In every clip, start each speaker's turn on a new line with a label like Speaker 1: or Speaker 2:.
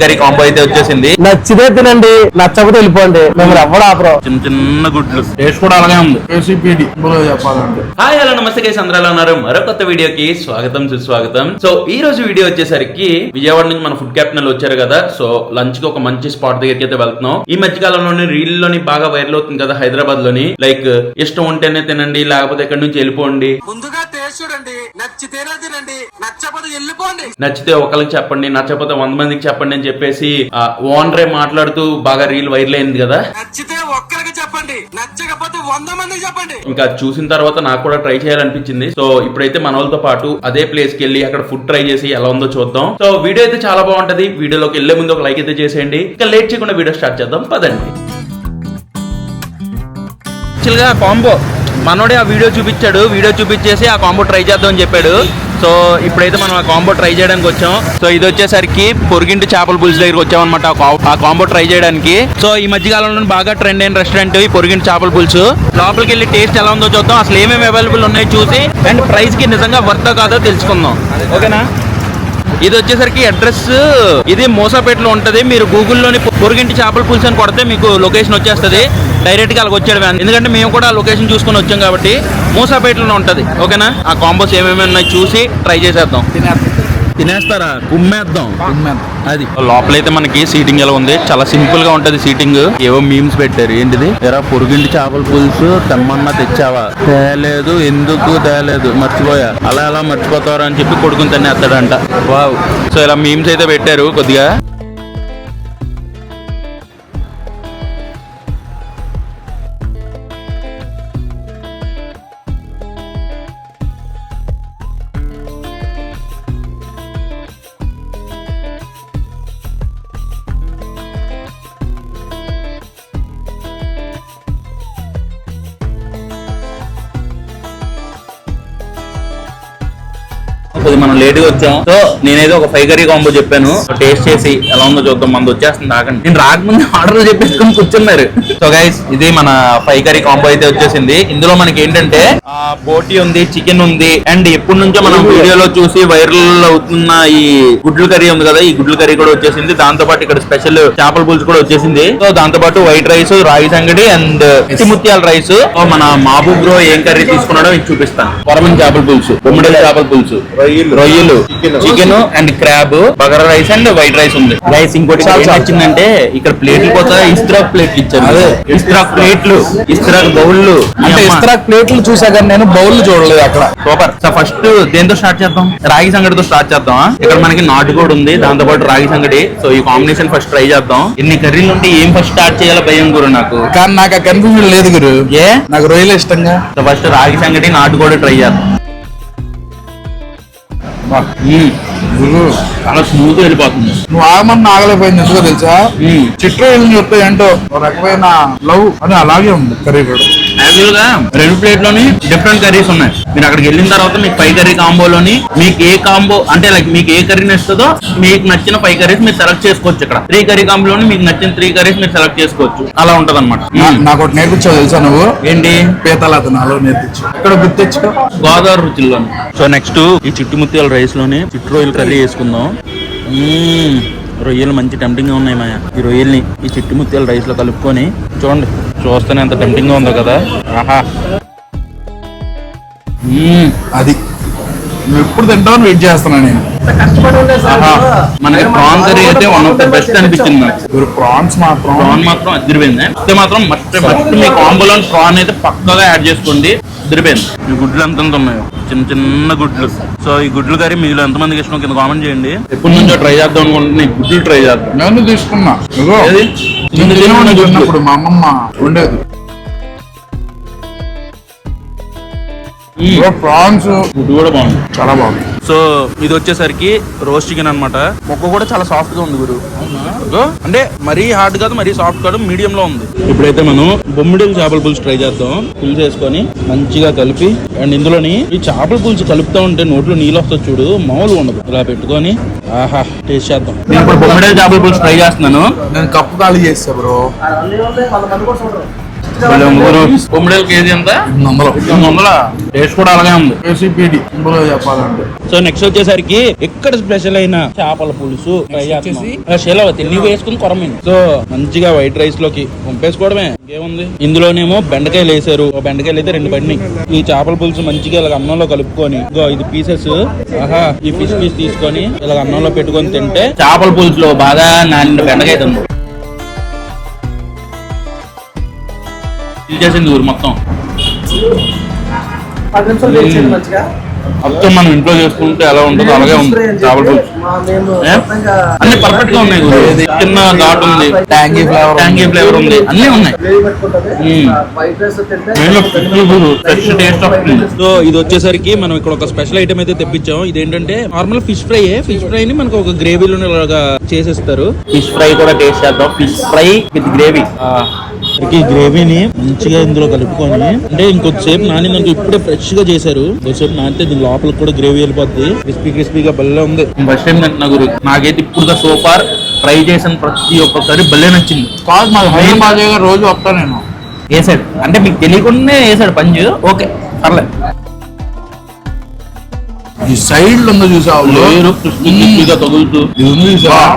Speaker 1: Curry combo అయితే వచ్చేసింది.
Speaker 2: నచ్చితే తినండి నచ్చకపోతే వెళ్ళిపోండి. మేము ఎవరు ఆపరు.
Speaker 1: చిన్న చిన్న గుడ్లు. టేస్ట్ కూడా అలాగే ఉంది.
Speaker 3: ఏసీపీడి చెప్పాలంటే.
Speaker 1: హాయ్ హలో నమస్తే గైస్ అందరూ ఉన్నారు? మరో కొత్త వీడియోకి స్వాగతం సుస్వాగతం. సో ఈ రోజు వీడియో వచ్చేసరికి విజయవాడ నుంచి మన ఫుడ్ క్యాప్టెన్ వచ్చారు కదా. సో లంచ్కి ఒక మంచి స్పాట్ దగ్గరికి అయితే వెళ్తున్నాం. ఈ మధ్య కాలంలోనే రీల్లోని బాగా వైరల్ అవుతుంది కదా హైదరాబాద్లోని లైక్ ఇష్టం ఉంటేనే తినండి లేకపోతే ఎక్కడి నుంచి వెళ్ళిపోండి.
Speaker 4: ముందుగా టేస్ట్ చూడండి నచ్చితేనే తినండి నచ్చకపోతే వెళ్ళిపోండి.
Speaker 1: నచ్చితే ఒకరికి చెప్పండి నచ్చకపోతే వంద మందికి చెప్పండి అని చెప్పేసి ఓనరే మాట్లాడుతూ బాగా రీల్ వైరల్ అయింది కదా.
Speaker 4: నచ్చితే ఒక్కరికి చెప్పండి నచ్చకపోతే వంద మందికి చెప్పండి.
Speaker 1: ఇంకా అది చూసిన తర్వాత నాకు కూడా ట్రై చేయాలనిపించింది. సో ఇప్పుడైతే మన వాళ్ళతో పాటు అదే ప్లేస్కి వెళ్ళి అక్కడ ఫుడ్ ట్రై చేసి ఎలా ఉందో చూద్దాం. సో వీడియో అయితే చాలా బాగుంటది. వీడియోలోకి వెళ్ళే ముందు ఒక లైక్ అయితే చేసేయండి. ఇంకా లేట్ చేయకుండా వీడియో స్టార్ట్ చేద్దాం. పదండి. యాక్చువల్గా కాంబో మనోడే ఆ వీడియో చూపించాడు. వీడియో చూపించేసి ఆ కాంబో ట్రై చేద్దాం అని చెప్పాడు. సో ఇప్పుడైతే మనం ఆ కాంబో ట్రై చేయడానికి వచ్చాం. సో ఇది వచ్చేసరికి పొరిగింటి చేపల పులుసు దగ్గరికి వచ్చామన్నమాట ఆ కాంబో ట్రై చేయడానికి. సో ఈ మధ్య కాలంలో బాగా ట్రెండ్ అయిన రెస్టారెంట్ ఈ పొరిగింటి చేపల పులుసు. లోపలికి వెళ్ళి టేస్ట్ ఎలా ఉందో చూద్దాం. అసలు ఏమేమి అవైలబుల్ ఉన్నాయో చూసి అండ్ ప్రైస్కి నిజంగా వర్త్ కాదో తెలుసుకుందాం. ఓకేనా? ఇది వచ్చేసరికి అడ్రస్ ఇది మోసాపేటలో ఉంటది. మీరు గూగుల్లోని పొరుగింటి చేపల పులుసు అని కొడితే మీకు లొకేషన్ వచ్చేస్తుంది. డైరెక్ట్గా అలాగ వచ్చాడు ఎందుకంటే మేము కూడా లొకేషన్ చూసుకొని వచ్చాం కాబట్టి మోసాపేటలోనే ఉంటది. ఓకేనా? ఆ కాంబోస్ ఏమేమి ఉన్నాయి చూసి ట్రై చేసేద్దాం. తినేస్తారా? కుమ్మేద్దాం. అది. లోపలైతే మనకి సీటింగ్ ఎలా ఉంది? చాలా సింపుల్గా ఉంటది సీటింగ్ ఏవో మీమ్స్ పెట్టారు. ఏంటిది? ఎరా పొరుగింటి చేపల పులుసు తెమ్మన్నా తెచ్చావా? తేలేదు. ఎందుకు తేలేదు? మర్చిపోయా. అలా ఎలా మర్చిపోతారు అని చెప్పి కొడుకుని తినేస్తాడంట. వావ్. సో ఇలా మీమ్స్ అయితే పెట్టారు కొద్దిగా. కొద్ది మనం లేట్గా వచ్చాం. సో నేనైతే ఒక ఫైవ్ కర్రీ కాంబో చెప్పాను. టేస్ట్ చేసి ఎలా ఉందో చూద్దాం. మనది వచ్చేస్తుంది ఆగండి. నేను రాకముందు ఆర్డర్ చెప్పేసుకొని కూర్చున్నారు. సో గైస్ ఇది మన ఫైవ్ కర్రీ కాంబో అయితే వచ్చేసింది. ఇందులో మనకి ఏంటంటే ఆ, బోటి ఉంది చికెన్ ఉంది. అండ్ ఎప్పటి నుంచో మనం వీడియోలో చూసి వైరల్ అవుతున్న ఈ గుడ్లు కర్రీ ఉంది కదా ఈ గుడ్లు కర్రీ కూడా వచ్చేసింది. దాంతో పాటు ఇక్కడ స్పెషల్ చేపల పులుసు కూడా వచ్చేసింది. సో దాంతో పాటు వైట్ రైస్ రాగి సంగడి అండ్ ముత్యాల రైస్. మన మాబూబ్ బ్రో ఏం కర్రీ తీసుకున్నాడో మీకు చూపిస్తాను. కొరమన్ చేపల పులుసు బొమ్మిడల చేపల పులుసు. రొయ్యలు. Chicken and crab bagara rice and white rice ఉంది. రైస్ ఇంకోటి నచ్చిందంటే ఇక్కడ ప్లేట్లు పోతా ఇస్త్రాక్ ప్లేట్లు ఇచ్చారు. ఇస్త్రాక్ ప్లేట్లు ఇస్త్రాక్ బౌళ్ళు.
Speaker 3: అంటే ఇస్త్రా ప్లేట్లు చూసా కానీ నేను బౌల్ చూడలేదు అక్కడ.
Speaker 1: సూపర్. సో ఫస్ట్ దేంతో స్టార్ట్ చేద్దాం? రాగి సంగటితో స్టార్ట్ చేద్దాం ఇక్కడ మనకి నాటుకోడి ఉంది దాంతో పాటు రాగి సంగటి. సో ఈ కాంబినేషన్ ఫస్ట్ ట్రై చేద్దాం. ఇన్ని కర్రీలు ఉంటే ఏం ఫస్ట్ స్టార్ట్ చేయాలో భయం గురు నాకు.
Speaker 3: కానీ నాకు ఆ కన్ఫ్యూజన్ లేదు గురు.
Speaker 1: ఏ?
Speaker 3: నాకు రొయ్యలు ఇష్టంగా.
Speaker 1: సో ఫస్ట్ రాగి సంగటి నాటుకోడి ట్రై చేద్దాం. చాలా స్మూత్ వెళ్ళిపోతుంది.
Speaker 3: నువ్వు ఆగమని ఆగలేకపోయింది ఎందుకో తెలుసా? రొయ్యలు చెప్తే ఏంటో ఒక రకమైన లవ్ అని అలాగే ఉంది. కర్రీ కూడా
Speaker 1: యాక్చువల్గా రెండు ప్లేట్లోని డిఫరెంట్ కర్రీస్ ఉన్నాయి. మీరు అక్కడికి వెళ్ళిన తర్వాత మీకు ఫైవ్ కర్రీ కాంబోలోని మీకు ఏ కాంబో అంటే లైక్ మీకు ఏ కర్రీ నచ్చుతుందో మీకు నచ్చిన ఫైవ్ కర్రీస్ మీరు సెలెక్ట్ చేసుకోవచ్చు ఇక్కడ. త్రీ కర్రీ కాంబోలోని మీకు నచ్చిన త్రీ కర్రీస్ మీరు సెలెక్ట్ చేసుకోవచ్చు. అలా ఉంటది అనమాట
Speaker 3: నాకు ఒకటి నేర్పించావు తెలుసా నువ్వు?
Speaker 1: ఏంటి?
Speaker 3: పీతల అతను నేర్పించు. ఇక్కడ గుర్తెచ్చుకో
Speaker 1: గోదావరి రుచుల్లో సో నెక్స్ట్ ఈ చిట్టుముత్యాల రైస్లోని చిట్టు రొయ్యలు కర్రీ వేసుకుందాం. రొయ్యలు మంచి టెంప్టింగ్గా ఉన్నాయి మాయ. ఈ రొయ్యల్ని ఈ చిట్టుముత్యాల రైస్లో కలుపుకొని చూడండి. చూస్తేనే ఎంత టెంప్టింగ్గా ఉందో కదా. ఆహా.
Speaker 3: అది. నువ్వు ఎప్పుడు తింటావని వెయిట్ చేస్తున్నా నేను.
Speaker 1: ఆహా. మనకి ప్రాన్ కర్రీ అయితే వన్ ఆఫ్ ద బెస్ట్ అనిపించింది నాకు.
Speaker 3: గురు ప్రాన్స్ మాత్రం.
Speaker 1: ప్రాన్ మాత్రం అదిరిపోయింది. అయితే మాత్రం మస్ట్ మస్ట్ మీ కాంబోలో ప్రాన్ అయితే పక్కగా యాడ్ చేసుకోండి. అదిరిపోయింది. ఈ గుడ్లు ఎంత ఉన్నాయో. చిన్న చిన్న గుడ్లు. సో ఈ గుడ్లు కర్రీ మీలో ఎంతమందికి ఇష్టం కింద కామెంట్ చేయండి. ఎప్పటి నుంచో ట్రై చేద్దాం అనుకుంటున్నా ఈ గుడ్లు ట్రై చేద్దాం.
Speaker 3: నేను తీసుకున్నా. చిన్నప్పుడు మా అమ్మమ్మ ఉండేది. ప్రాన్స్
Speaker 1: గుడ్డు కూడా బాగుంది
Speaker 3: చాలా బాగుంది
Speaker 1: సో ఇది వచ్చేసరికి రోస్ట్ చికెన్ అన్నమాట. మొక్క కూడా చాలా సాఫ్ట్గా ఉంది గురు. అంటే మరీ హార్డ్ కాదు మరీ సాఫ్ట్ కాదు మీడియం లో ఉంది. ఇప్పుడైతే మనం బొమ్మిడిల చేపల పులుసు ట్రై చేద్దాం. పులుసు వేసుకొని మంచిగా కలిపి అండ్ ఇందులోని ఈ చేపల పులుసు కలుపుతా ఉంటే నోట్లో నీళ్ళు వస్తుంది చూడు మామూలు ఉండదు. ఇలా పెట్టుకొని ఆహా టేస్ట్ చేద్దాం. నేను ఇప్పుడు బొమ్మిడిల చేపల పులుసు ట్రై చేస్తున్నాను.
Speaker 3: నేను కప్పు ఖాళీ చేస్తా బ్రో.
Speaker 1: కొమ్మిడేలు కేజీ ఎంత?
Speaker 3: ఎనిమిది వందలు.
Speaker 1: ఎనిమిది వందల? టేస్ట్ కూడా అలాగే ఉంది.
Speaker 3: ఏసీపీడి ఇందులో చెప్పాలంటే.
Speaker 1: సో నెక్స్ట్ వచ్చేసరికి ఇక్కడ స్పెషల్ అయిన చేపల పులుసు? ఫ్రై శీలవతి నువ్వు వేసుకుని కొరమీను. సో మంచిగా వైట్ రైస్లోకి పంపేసుకోవడమే. ఇంకేముంది? ఇందులోనేమో బెండకాయలు వేసారు. ఓ బెండకాయలు అయితే రెండు పడినాయి. ఈ చేపల పులుసు మంచిగా ఇలా అన్నంలో కలుపుకొని ఇది పీసెస్ ఆహా ఈ పీస్ పీస్ తీసుకొని ఇలా అన్నంలో పెట్టుకొని తింటే చేపల పులుసులో బాగా నానిన బెండకాయ తింది. ఇది చేసింది ఊరు మొత్తం. మొత్తం మనం ఇంట్లో చేసుకుంటే ఎలా ఉంటుందో అలాగే ఉంది చేపల పులుసు ఏ? అన్ని పర్ఫెక్ట్గా ఉన్నాయి. చిన్న ఘాటు ఉంది.
Speaker 3: ట్యాంగీ ఫ్లేవర్
Speaker 1: ట్యాంగీ ఫ్లేవర్ ఉంది. అన్ని ఉన్నాయి. ఫ్రెష్ టేస్ట్ సో ఇది వచ్చేసరికి మనం ఇక్కడ ఒక స్పెషల్ ఐటమ్ అయితే తెప్పించాం. ఇదేంటంటే normal fish fry fish fry ని మనకు ఒక గ్రేవీలో చేసేస్తారు. ఫిష్ ఫ్రై కూడా టేస్ట్ చేద్దాం. ఫిష్ ఫ్రై విత్ గ్రేవీ ఈ గ్రేవీని మంచిగా ఇందులో కలుపుకొని అంటే ఇంకొద్దిసేపు నానిందంటే ఇప్పుడే ఫ్రెష్గా చేశారు. కొద్దిసేపు నానితే దీని లోపల కూడా గ్రేవీ వెళ్ళిపోద్ది. క్రిస్పీ క్రిస్పీగా భలే ఉంది. ఫస్ట్ టైం గురు నాకైతే ఇప్పుడు సోఫార్ ఫ్రై చేసిన ప్రతి ఒక్క కర్రీ భలే నచ్చింది.
Speaker 3: కాదు మాకు హైదరాబాద్ బాజాగా రోజు వస్తా నేను.
Speaker 1: వేసాడు అంటే మీకు తెలియకుండానే వేసాడు పంచు ఓకే పర్లేదు
Speaker 3: ఈ సైడ్లో ఉంది చూసావు?
Speaker 1: లేరు తగులుతూ.
Speaker 3: ఇది ఉంది చూసావా?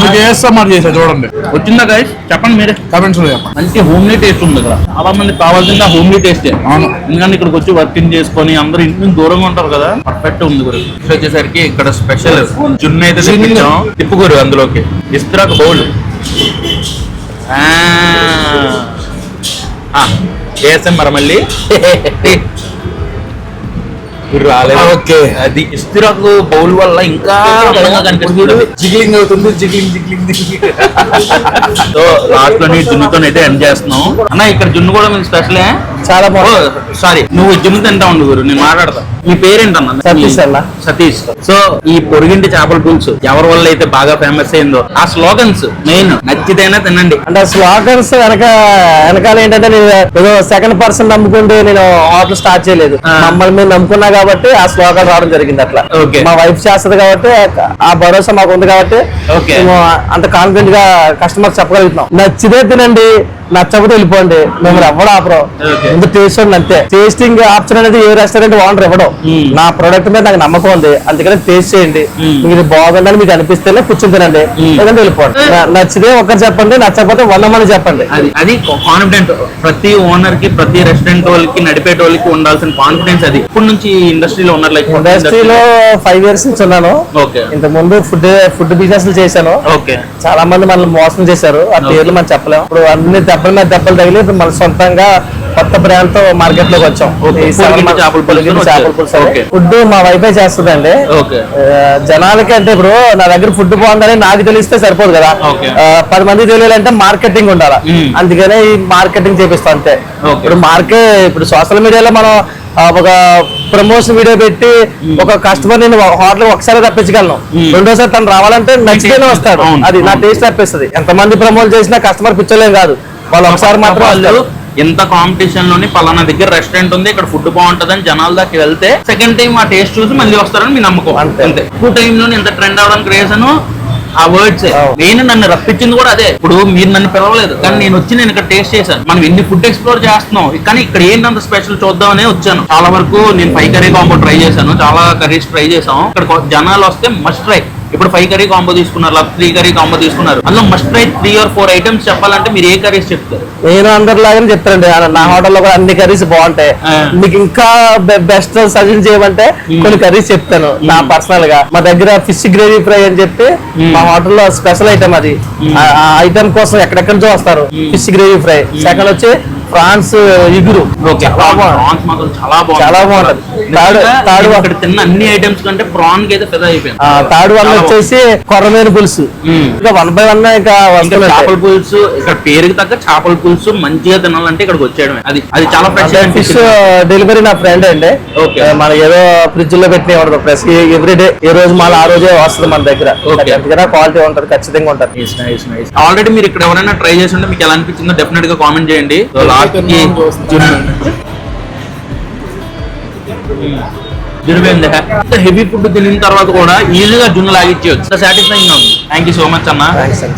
Speaker 3: మీకు వేస్తా మరి చేసా చూడండి.
Speaker 1: వచ్చిందా గైస్ చెప్పండి మీరే.
Speaker 3: కమెంట్స్
Speaker 1: మంచి హోమ్లీ టేస్ట్ ఉంది ఇక్కడ చాలా మంది కావాల్సింది హోమ్లీ టేస్టే
Speaker 3: అవును.
Speaker 1: ఎందుకంటే ఇక్కడికి వచ్చి వర్కింగ్ చేసుకొని అందరూ ఇంటి నుంచి దూరంగా ఉంటారు కదా. పర్ఫెక్ట్ ఉంది గురు. వచ్చేసరికి ఇక్కడ స్పెషల్ జున్ను అయితే తెప్పించాం. తిప్పుగురు అందులోకి. ఇస్త్రాక్ బౌల్ వేసాం మరి మళ్ళీ. రాలేదు.
Speaker 3: ఓకే.
Speaker 1: అది ఇస్తిరాకు బౌల్ వల్ల ఇంకా కనిపిస్తుంది.
Speaker 3: జిగ్లింగ్ అవుతుంది జిగ్లింగ్ జిగ్లింగ్
Speaker 1: సో లాస్ట్లోని జున్నుతో అయితే ఎండ్ చేస్తున్నాం. అన్న ఇక్కడ జున్ను కూడా మీకు స్పెషలే
Speaker 2: చాలా బాగుంది.
Speaker 1: సారీ నువ్వు జున్ను తింటా ఉండు గురు నేను మాట్లాడతా. మీ పేరేంటన్నా?
Speaker 2: సతీష్ అన్న.
Speaker 1: సతీష్. సో ఈ పొరుగింటి చేపల పులుసు ఎవరి వల్ల అయితే బాగా ఫేమస్ అయిందో ఆ స్లోగన్స్ మెయిన్ నచ్చితేనే తినండి.
Speaker 2: అంటే స్లాగన్స్ వెనక వెనకాల ఏంటంటే నేను ఏదో సెకండ్ పర్సన్ నమ్ముకుంటే నేను హోటల్ స్టార్ట్ చేయలేదు. మమ్మల్ని మేము నమ్ముకున్నా కాబట్టి ఆ స్లోగన్ రావడం జరిగింది అట్లా. మా వైఫ్ చేస్తది కాబట్టి ఆ భరోసా మాకు ఉంది కాబట్టి. మేము అంత కాన్ఫిడెంట్గా కస్టమర్ చెప్పగలుగుతున్నాం. నచ్చితే తినండి నచ్చకపోతే వెళ్ళిపోండి. మేము ఎవడు ఆపరం.
Speaker 1: Okay.
Speaker 2: ముందు టేస్ట్ ఉంది అంతే. టేస్టింగ్ ఆప్షన్ అనేది ఏ రెస్టారెంట్ ఓనర్ ఇవ్వడం.
Speaker 1: Hmm.
Speaker 2: నా ప్రొడక్ట్ మీద నాకు నమ్మకం ఉంది. అందుకని టేస్ట్ చేయండి.
Speaker 1: Hmm.
Speaker 2: ఇది బాగుందని మీకు అనిపిస్తేనే కూర్చొని తినండి.
Speaker 1: Hmm.
Speaker 2: లేదంటే వెళ్ళిపోండి. నచ్చితే ఒకరు చెప్పండి నచ్చకపోతే వంద మంది చెప్పండి.
Speaker 1: అది అది కాన్ఫిడెంట్ ప్రతి ఓనర్కి ప్రతి రెస్టారెంట్ వాళ్ళకి నడిపేట వాళ్ళకి ఉండాల్సిన కాన్ఫిడెన్స్ అది. ఇప్పటి నుంచి ఇండస్ట్రీలో ఉన్నారు లైక్
Speaker 2: ఇండస్ట్రీలో ఫైవ్ ఇయర్స్ నుంచి ఉన్నాను. ఇంత ముందు ఫుడ్ ఫుడ్ బిజినెస్ చేశాను.
Speaker 1: ఓకే.
Speaker 2: చాలా మంది మనల్ని మోసం చేశారు. ఆ పేర్లు మనం చెప్పలేము. ఇప్పుడు అన్ని దెబ్బల మీద దెబ్బలు తగిలి ఇప్పుడు మన సొంతంగా కొత్త బ్రాండ్తో మార్కెట్లోకి వచ్చాం. ఫుడ్ మా వైఫై చేస్తుందండి. జనాలకి అంటే ఇప్పుడు నా దగ్గర ఫుడ్ బాగుందని నాకు తెలిస్తే సరిపోదు కదా. పది మంది తెలియాలంటే మార్కెటింగ్ ఉండాలి. అందుకనే ఈ మార్కెటింగ్ చేపిస్తాం అంతే. ఇప్పుడు మార్కెట్ ఇప్పుడు సోషల్ మీడియాలో మనం ఒక ప్రమోషన్ వీడియో పెట్టి ఒక కస్టమర్ నేను హోటల్ ఒకసారి తప్పించగలను. రెండోసారి తను రావాలంటే నచ్చితేనే వస్తాడు
Speaker 1: అవును,
Speaker 2: అది నా. టేస్ట్ తప్పిస్తుంది ఎంతమంది ప్రమోట్ చేసినా కస్టమర్ పిచ్చలేం కాదు వాళ్ళు ఒకసారి మాత్రం
Speaker 1: వాళ్ళు. ఎంత కాంపిటీషన్లోని పలానా దగ్గర రెస్టారెంట్ ఉంది ఇక్కడ ఫుడ్ బాగుంటదని జనాల దాకా వెళ్తే సెకండ్ టైం ఆ టేస్ట్ చూసి మళ్ళీ వస్తారని మీ నమ్మకం
Speaker 2: అంతే.
Speaker 1: టైం లోని ఎంత ట్రెండ్ అవడానికి రీజన్ ఆ వర్డ్స్. నేను నన్ను రప్పించింది కూడా అదే. ఇప్పుడు మీరు నన్ను పిలవలేదు. కానీ నేను వచ్చి నేను ఇక్కడ టేస్ట్ చేశాను. మనం ఎన్ని ఫుడ్ ఎక్స్ప్లోర్ చేస్తున్నాం. కానీ ఇక్కడ ఏంటంత స్పెషల్ చూద్దామనే వచ్చాను. చాలా వరకు నేను ఫైవ్ కర్రీ కాంబో ట్రై చేశాను. చాలా కర్రీస్ ట్రై చేసాం ఇక్కడ జనాలు వస్తే మస్ట్ ట్రై ఇప్పుడు ఫైవ్ కర్రీ కాంబో తీసుకున్నారు లేదా త్రీ కర్రీ కాంబో తీసుకున్నారు. అందులో must try three or four items చెప్పాలంటే మీరు ఏ కర్రీస్ చెప్తారు?
Speaker 2: నేను అందరిలాగానే చెప్తానండి. నా హోటల్లో కూడా అన్ని కర్రీస్ బాగుంటాయి. మీకు ఇంకా బెస్ట్ సజెస్ట్ చేయమంటే కొన్ని కర్రీస్ చెప్తాను నా పర్సనల్గా. మా దగ్గర ఫిష్ గ్రేవీ ఫ్రై అని చెప్పి మా హోటల్లో స్పెషల్ ఐటమ్ అది. ఐటమ్ కోసం ఎక్కడెక్కడి నుంచో వస్తారు ఫిష్ గ్రేవీ ఫ్రై సెకండ్ వచ్చి ఫ్రాన్స్ ఇగురు. చాలా బాగుంటది. తాడు- తాడు-
Speaker 1: ఇక్కడ తిన్న అన్ని ఐటమ్స్ కంటే ప్రాన్కి అయితే పెద్ద అయిపోయింది.
Speaker 2: వన్
Speaker 1: చాలా
Speaker 2: వచ్చేసి కొరమేను పులుసు. ఇంకా వన్ బై వన్ ఇంకా
Speaker 1: చేపల పులుసు ఇక్కడ పేరుకి తగ్గ చేపల పులుసు మంచిగా తినాలంటే ఇక్కడికి వచ్చేయడమే. అది అది చాలా ఫ్రెష్
Speaker 2: ఫిష్ డెలివరీ నా ఫ్రెండ్ అండి. మనకి ఏదో ఫ్రిడ్జ్లో పెట్టిన ప్లస్ ఎవ్రీ డే ఏ రోజు మళ్ళీ ఆ రోజే వస్తుంది మన దగ్గర. దగ్గర క్వాలిటీ ఉంటది ఖచ్చితంగా ఉంటది.
Speaker 1: ఆల్రెడీ మీరు ఇక్కడ ఎవరైనా ట్రై చేసి ఉంటే మీకు ఎలా అనిపించిందో డెఫినెట్గా కామెంట్ చేయండి. హెవీ ఫుడ్ తినిన తర్వాత కూడా ఈజీగా జున్ను లాగిచ్చేయచ్చు సాటిస్ఫైంగ్ ఉంది. థ్యాంక్ యూ సో మచ్ అన్న.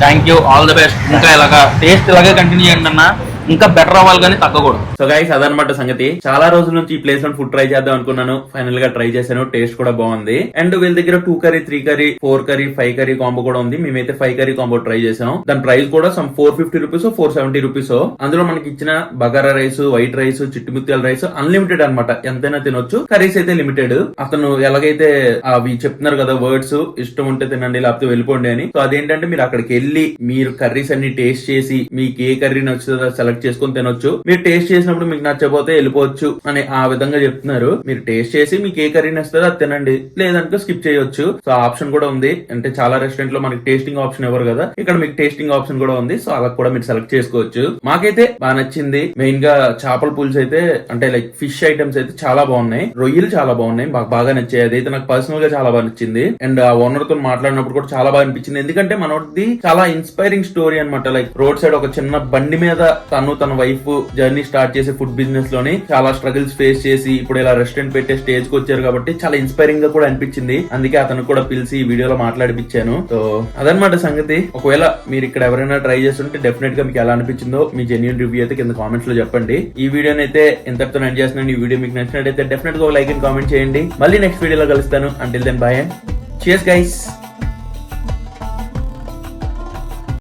Speaker 1: Thank you all the best ఇంకా ఇలాగా టేస్ట్ ఇలాగే కంటిన్యూ చేయండి అన్న. ఇంకా బెటర్ అవ్వాలి కానీ తగ్గకూడదు. సో గైస్ అదనమాట సంగతి. చాలా రోజుల నుంచి ఈ ప్లేస్లో ఫుడ్ ట్రై చేద్దాం అనుకున్నాను. ఫైనల్గా ట్రై చేశాను. టేస్ట్ కూడా బాగుంది. అండ్ వీళ్ళ దగ్గర two curry three curry four curry five curry combo కూడా ఉంది. మేమైతే ఫైవ్ కర్రీ కాంబో ట్రై చేసాం దాని ప్రైస్ కూడా some four fifty rupees four seventy rupees అందులో మనకి ఇచ్చిన బగారా రైస్ వైట్ రైస్ చిట్టుముత్యాల రైస్ అన్లిమిటెడ్ అన్నమాట. ఎంతైనా తినొచ్చు. కర్రీస్ అయితే లిమిటెడ్ అతను ఎలాగైతే అవి చెప్తున్నారు కదా వర్డ్స్ ఇష్టం ఉంటే తినండి లేకపోతే వెళ్ళిపోండి అని. సో అదేంటంటే మీరు అక్కడికి వెళ్ళి మీరు కర్రీస్ అన్ని టేస్ట్ చేసి మీకు ఏ కర్రీ నచ్చుతుందో సెలెక్ట్ చేసుకొని తినొచ్చు. మీరు టేస్ట్ చేసినప్పుడు మీకు నచ్చకపోతే వెళ్ళిపోవచ్చు అని ఆ విధంగా చెప్తున్నారు. మీరు టేస్ట్ చేసి మీకు ఏ కర్రీ నచ్చుతుందో అది తినండి. లేదంటే స్కిప్ చేయొచ్చు. సో ఆప్షన్ కూడా ఉంది. అంటే చాలా రెస్టారెంట్లో మనకి టేస్టింగ్ ఆప్షన్ ఇవ్వరు కదా ఇక్కడ మీకు టేస్టింగ్ ఆప్షన్ కూడా ఉంది. సో అలా కూడా మీరు సెలెక్ట్ చేసుకోవచ్చు. మాకైతే బాగా నచ్చింది. మెయిన్గా చేపల పులుసు అయితే అంటే లైక్ ఫిష్ ఐటమ్స్ అయితే చాలా బాగున్నాయి. రొయ్యలు చాలా బాగున్నాయి. మాకు బాగా నచ్చాయి. అదైతే నాకు పర్సనల్గా చాలా బాగా నచ్చింది. అండ్ ఆ ఓనర్తో మాట్లాడినప్పుడు కూడా చాలా బాగా అనిపించింది. ఎందుకంటే మనోడిది చాలా ఇన్స్పైరింగ్ స్టోరీ అన్నమాట. లైక్ రోడ్ సైడ్ ఒక చిన్న బండి మీద తన తన వైఫ్ జర్నీ స్టార్ట్ చేసి ఫుడ్ బిజినెస్లోని చాలా స్ట్రగుల్స్ ఫేస్ చేసి ఇప్పుడు ఇలా రెస్టారెంట్ పెట్టే స్టేజ్కి వచ్చారు కాబట్టి చాలా ఇన్స్పైరింగ్గా కూడా అనిపించింది. అందుకే అతను కూడా పిలిచి ఈ వీడియోలో మాట్లాడిపించాను. సో అదనమాట సంగతి. ఒకవేళ మీరు ఇక్కడ ఎవరైనా ట్రై చేస్తుంటే డెఫినెట్గా మీకు ఎలా అనిపించిందో మీ జెన్యున్ రివ్యూ అయితే కింద కామెంట్స్లో చెప్పండి. ఈ వీడియోని అయితే ఎంతటితో ఎండ్ చేస్తున్నాను ఈ వీడియో మీకు నచ్చినట్టయితే డెఫినెట్గా ఒక లైక్ అండ్ కామెంట్ చేయండి. మళ్ళీ నెక్స్ట్ వీడియోలో కలుస్తాను. అంటిల్ దెన్ బాయ్ చేస్ గైస్